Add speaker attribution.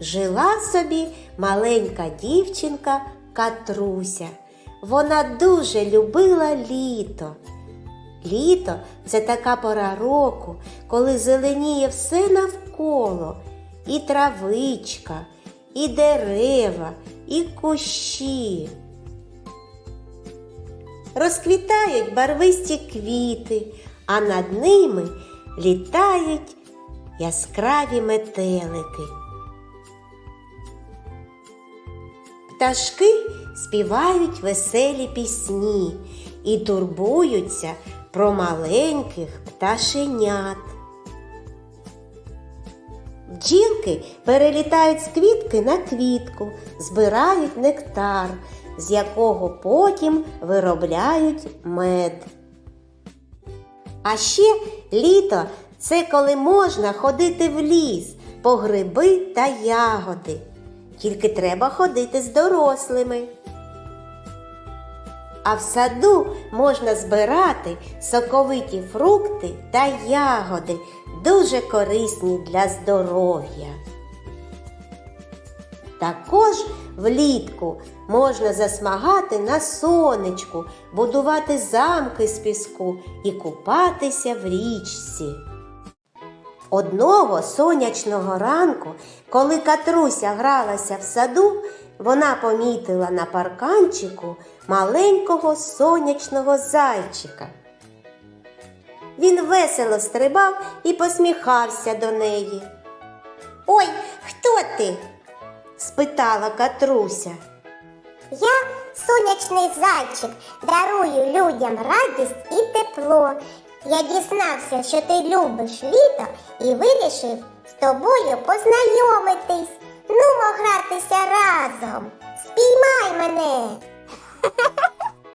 Speaker 1: Жила собі маленька дівчинка Катруся. Вона дуже любила літо. Літо це така пора року, коли зеленіє все навколо, і травичка, і дерева, і кущі. Розквітають барвисті квіти, а над ними літають яскраві метелики. Пташки співають веселі пісні і турбуються про маленьких пташенят. Бджілки перелітають з квітки на квітку, збирають нектар, з якого потім виробляють мед. А ще літо це коли можна ходити в ліс по гриби та ягоди. Тільки треба ходити з дорослими. А в саду можна збирати соковиті фрукти та ягоди, дуже корисні для здоров'я. Також влітку можна засмагати на сонечку, будувати замки з піску і купатися в річці. Одного сонячного ранку, коли Катруся гралася в саду, вона помітила на парканчику маленького сонячного зайчика. Він весело стрибав і посміхався до неї. Ой, хто ти? спитала Катруся.
Speaker 2: Я сонячний зайчик, дарую людям радість і тепло я дізнався, що ти любиш літо і вирішив з тобою познайомитись. Нумо гратися разом. Спіймай мене.